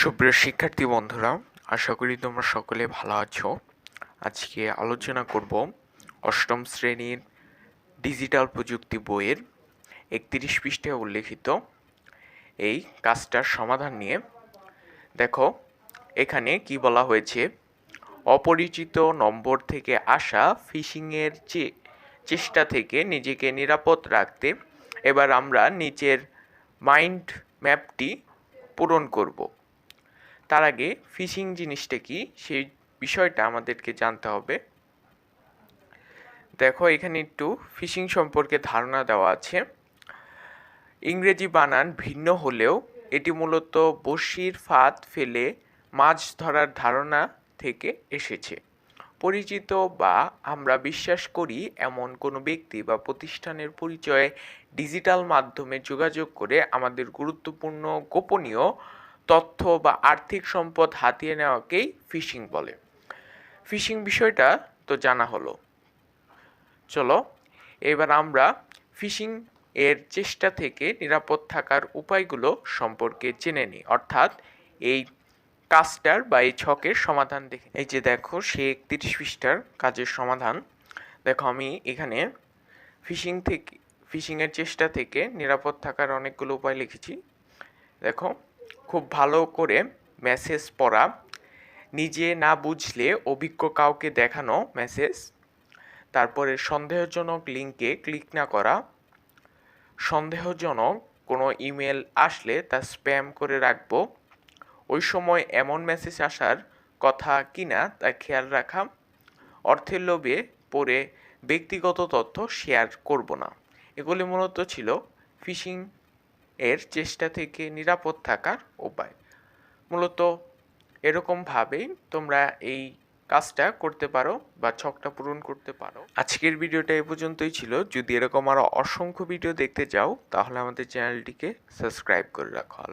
সুপ্রিয় শিক্ষার্থী বন্ধুরা, আশা করি তোমরা সকলে ভালো আছো। আজকে আলোচনা করব অষ্টম শ্রেণির ডিজিটাল প্রযুক্তি বইয়ের একত্রিশ পৃষ্ঠে উল্লেখিত এই কাজটার সমাধান নিয়ে। দেখো, এখানে কি বলা হয়েছে? অপরিচিত নম্বর থেকে আসা ফিশিংয়ের চেষ্টা থেকে নিজেকে নিরাপদ রাখতে এবার আমরা নিচের মাইন্ড ম্যাপটি পূরণ করব। তার আগে ফিশিং জিনিসটা কি? সেই বিষয়টা আমাদেরকে জানতে হবে। দেখো, এখানে একটু ফিশিং সম্পর্কে ধারণা দেওয়া আছে। ইংরেজি বানান ভিন্ন হলেও এটি মূলত বড়শির ফাঁদ ফেলে মাছ ধরার ধারণা থেকে এসেছে। পরিচিত বা আমরা বিশ্বাস করি এমন কোনো ব্যক্তি বা প্রতিষ্ঠানের পরিচয়ে ডিজিটাল মাধ্যমে যোগাযোগ করে আমাদের গুরুত্বপূর্ণ গোপনীয় তথ্য বা আর্থিক সম্পদ হাতিয়ে নেওয়াকেই ফিশিং বলে। ফিশিং বিষয়টা তো জানা হলো। চলো, এবার আমরা ফিশিং এর চেষ্টা থেকে নিরাপদ থাকার উপায়গুলো সম্পর্কে জেনে নিই। অর্থাৎ এই কাজটার বা এই ছকের সমাধান দেখে, এই যে দেখো, সে একত্রিশ পৃষ্ঠার কাজের সমাধান। দেখো, আমি এখানে ফিশিং থেকে ফিশিংয়ের চেষ্টা থেকে নিরাপদ থাকার অনেকগুলো উপায় লিখেছি। দেখো খুব ভালো করে মেসেজ পড়া। নিজে না বুঝলে অভিজ্ঞ কাউকে দেখানো মেসেজ তারপরে সন্দেহজনক লিঙ্কে ক্লিক না করা। সন্দেহজনক কোনো ইমেল আসলে তা স্প্যাম করে রাখব। ওই সময় এমন মেসেজ আসার কথা কিনা তা খেয়াল রাখা। অর্থের লোভে পড়ে ব্যক্তিগত তথ্য শেয়ার করব না। এগুলি মূলত ছিল ফিশিং এর চেষ্টা থেকে নিরাপদ থাকার উপায়। মূলত এরকমভাবেই তোমরা এই কাজটা করতে পারো বা ছকটা পূরণ করতে পারো। আজকের ভিডিওটা এ পর্যন্তই ছিল। যদি এরকম আরও অসংখ্য ভিডিও দেখতে চাও, তাহলে আমাদের চ্যানেলটিকে সাবস্ক্রাইব করে রাখো।